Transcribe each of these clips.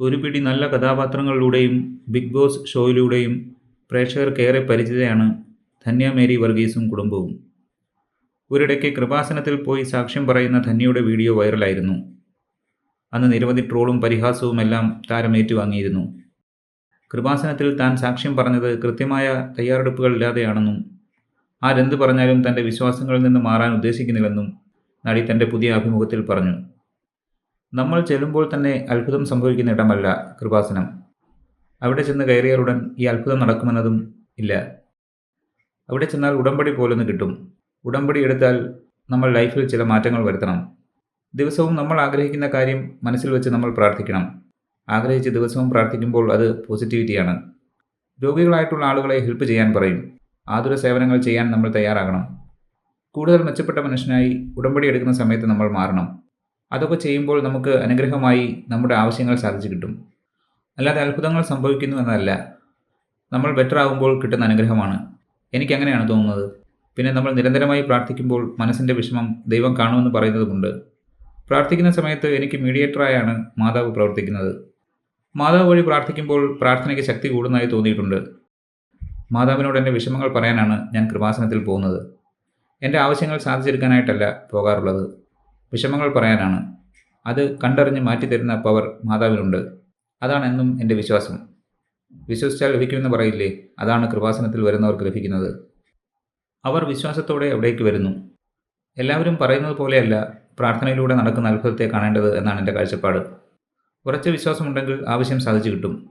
ഒരു പിടി നല്ല കഥാപാത്രങ്ങളിലൂടെയും ബിഗ് ബോസ് ഷോയിലൂടെയും പ്രേക്ഷകർക്കേറെ പരിചിതയാണ് ധന്യ മേരി വർഗീസും കുടുംബവും. ഒരിടയ്ക്ക് കൃപാസനത്തിൽ പോയി സാക്ഷ്യം പറയുന്ന ധന്യയുടെ വീഡിയോ വൈറലായിരുന്നു. അന്ന് നിരവധി ട്രോളും പരിഹാസവുമെല്ലാം താരം ഏറ്റുവാങ്ങിയിരുന്നു കൃപാസനത്തിൽ താൻ സാക്ഷ്യം പറഞ്ഞത് കൃത്യമായ തയ്യാറെടുപ്പുകളില്ലാതെയാണെന്നും ആരെന്ത് പറഞ്ഞാലും തന്റെ വിശ്വാസങ്ങളിൽ നിന്ന് മാറാൻ ഉദ്ദേശിക്കുന്നില്ലെന്നും നടി തന്റെ പുതിയ അഭിമുഖത്തിൽ പറഞ്ഞു. നമ്മൾ ചെല്ലുമ്പോൾ തന്നെ അത്ഭുതം സംഭവിക്കുന്ന ഇടമല്ല കൃപാസനം. അവിടെ ചെന്ന് കയറിയാലുടൻ ഈ അത്ഭുതം നടക്കുമെന്നതും ഇല്ല. അവിടെ ചെന്നാൽ ഉടമ്പടി പോലൊന്ന് കിട്ടും. ഉടമ്പടി എടുത്താൽ നമ്മൾ ലൈഫിൽ ചില മാറ്റങ്ങൾ വരുത്തണം. ദിവസവും നമ്മൾ ആഗ്രഹിക്കുന്ന കാര്യം മനസ്സിൽ വെച്ച് നമ്മൾ പ്രാർത്ഥിക്കണം. ആഗ്രഹിച്ച് ദിവസവും പ്രാർത്ഥിക്കുമ്പോൾ അത് പോസിറ്റിവിറ്റിയാണ്. രോഗികളായിട്ടുള്ള ആളുകളെ ഹെൽപ്പ് ചെയ്യാൻ പറയും. ആതുര സേവനങ്ങൾ ചെയ്യാൻ നമ്മൾ തയ്യാറാകണം. കൂടുതൽ മെച്ചപ്പെട്ട മനുഷ്യനായി ഉടമ്പടി എടുക്കുന്ന സമയത്ത് നമ്മൾ മാറണം. അതൊക്കെ ചെയ്യുമ്പോൾ നമുക്ക് അനുഗ്രഹമായി നമ്മുടെ ആവശ്യങ്ങൾ സാധിച്ചു കിട്ടും. അല്ലാതെ അത്ഭുതങ്ങൾ സംഭവിക്കുന്നു എന്നതല്ല നമ്മൾ ബെറ്റർ ആകുമ്പോൾ കിട്ടുന്ന അനുഗ്രഹമാണ്. എനിക്കങ്ങനെയാണ് തോന്നുന്നത്. പിന്നെ നമ്മൾ നിരന്തരമായി പ്രാർത്ഥിക്കുമ്പോൾ മനസ്സിന്റെ വിഷമം ദൈവം കാണുമെന്ന് പറയുന്നതുമുണ്ട്. പ്രാർത്ഥിക്കുന്ന സമയത്ത് എനിക്ക് മീഡിയേറ്ററായാണ് മാതാവ് പ്രവർത്തിക്കുന്നത്. മാതാവ് വഴി പ്രാർത്ഥിക്കുമ്പോൾ പ്രാർത്ഥനയ്ക്ക് ശക്തി കൂടുന്നതായി തോന്നിയിട്ടുണ്ട്. മാതാവിനോട് എന്റെ വിഷമങ്ങൾ പറയാനാണ് ഞാൻ കൃപാസനത്തിൽ പോകുന്നത്. എന്റെ ആവശ്യങ്ങൾ സാധിച്ചെടുക്കാനായിട്ടല്ല പോകാറുള്ളത്. വിഷമങ്ങൾ പറയാനാണ്. അത് കണ്ടറിഞ്ഞ് മാറ്റിത്തരുന്ന പവർ മാതാവിനുണ്ട് അതാണ് എന്നും എന്റെ വിശ്വാസം. വിശ്വസിച്ചാൽ ലഭിക്കുമെന്ന് പറയില്ലേ? അതാണ് കൃപാസനത്തിൽ വരുന്നവർക്ക് ലഭിക്കുന്നത്. അവർ വിശ്വാസത്തോടെ അവിടേക്ക് വരുന്നു. എല്ലാവരും പറയുന്നത് പോലെയല്ല പ്രാർത്ഥനയിലൂടെ നടക്കുന്ന അത്ഭുതത്തെ കാണേണ്ടത് എന്നാണ് എന്റെ കാഴ്ചപ്പാട്. ഉറച്ച വിശ്വാസമുണ്ടെങ്കിൽ ആവശ്യം സാധിച്ചു കിട്ടും.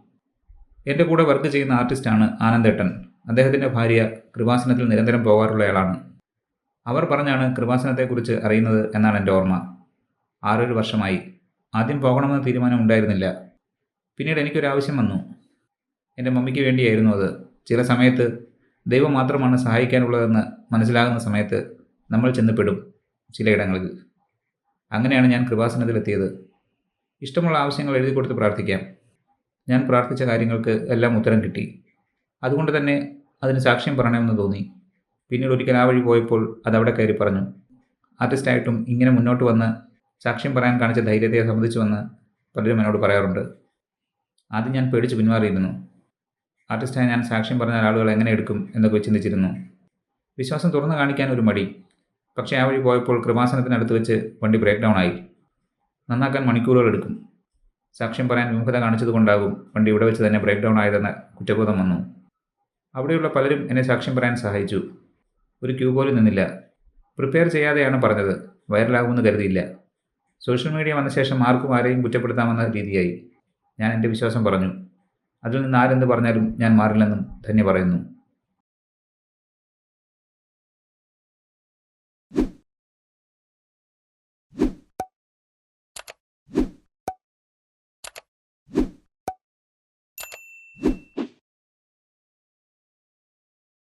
എന്റെ കൂടെ വർക്ക് ചെയ്യുന്ന ആർട്ടിസ്റ്റാണ് ആനന്ദേട്ടൻ. അദ്ദേഹത്തിന്റെ ഭാര്യ കൃപാസനത്തിൽ നിരന്തരം പോകാറുള്ളയാളാണ്. അവർ പറഞ്ഞാണ് കൃപാസനത്തെക്കുറിച്ച് അറിയുന്നത് എന്നാണ് എന്റെ ഓർമ്മ. ആറൊരു വർഷമായി. ആദ്യം പോകണമെന്ന തീരുമാനം ഉണ്ടായിരുന്നില്ല. പിന്നീട് എനിക്കൊരു ആവശ്യം വന്നു. എന്റെ മമ്മിക്ക് വേണ്ടിയായിരുന്നു അത്. ചില സമയത്ത് ദൈവം മാത്രമാണ് സഹായിക്കാനുള്ളതെന്ന് മനസ്സിലാകുന്ന സമയത്ത് നമ്മൾ ചെന്നപ്പെടും ചിലയിടങ്ങളിൽ. അങ്ങനെയാണ് ഞാൻ കൃപാസനത്തിലെത്തിയത്. ഇഷ്ടമുള്ള ആവശ്യങ്ങൾ എഴുതി കൊടുത്ത് പ്രാർത്ഥിക്കാം. ഞാൻ പ്രാർത്ഥിച്ച കാര്യങ്ങൾക്ക് എല്ലാം ഉത്തരം കിട്ടി. അതുകൊണ്ട് തന്നെ അതിന് സാക്ഷ്യം പറയണമെന്ന് തോന്നി. പിന്നീട് ഒരിക്കൽ ആ വഴി പോയപ്പോൾ അതവിടെ കയറി പറഞ്ഞു. ആർട്ടിസ്റ്റായിട്ടും ഇങ്ങനെ മുന്നോട്ട് വന്ന് സാക്ഷ്യം പറയാൻ കാണിച്ച ധൈര്യത്തെ സംബന്ധിച്ചു വന്ന് പലരും എന്നോട് പറയാറുണ്ട്. ആദ്യം ഞാൻ പേടിച്ച് പിന്മാറിയിരുന്നു ആർട്ടിസ്റ്റായി ഞാൻ സാക്ഷ്യം പറഞ്ഞാൽ ആളുകൾ എങ്ങനെ എടുക്കും എന്നൊക്കെ ചിന്തിച്ചിരുന്നു. വിശ്വാസം തുറന്നു കാണിക്കാൻ ഒരു മടി. പക്ഷേ ആ വഴി പോയപ്പോൾ കൃപാസനത്തിനടുത്ത് വെച്ച് വണ്ടി ബ്രേക്ക് ഡൗൺ ആയി. നന്നാക്കാൻ മണിക്കൂറുകൾ എടുക്കും. സാക്ഷ്യം പറയാൻ വിമുഖത കാണിച്ചതുകൊണ്ടാകും വണ്ടി ഇവിടെ വെച്ച് തന്നെ ബ്രേക്ക് ഡൗൺ ആയതെന്ന കുറ്റബോധം വന്നു. അവിടെയുള്ള പലരും എന്നെ സാക്ഷ്യം പറയാൻ സഹായിച്ചു. ഒരു ക്യൂ പോലും നിന്നില്ല. പ്രിപ്പയർ ചെയ്യാതെയാണ് പറഞ്ഞത്. വൈറലാകുമെന്ന് കരുതിയില്ല. സോഷ്യൽ മീഡിയ വന്ന ശേഷം ആർക്കും ആരെയും കുറ്റപ്പെടുത്താമെന്ന രീതിയായി. ഞാൻ എന്റെ വിശ്വാസം പറഞ്ഞു. അതിൽ നിന്ന് ആരെന്ത് പറഞ്ഞാലും ഞാൻ മാറില്ലെന്നും ധന്യ പറയുന്നു.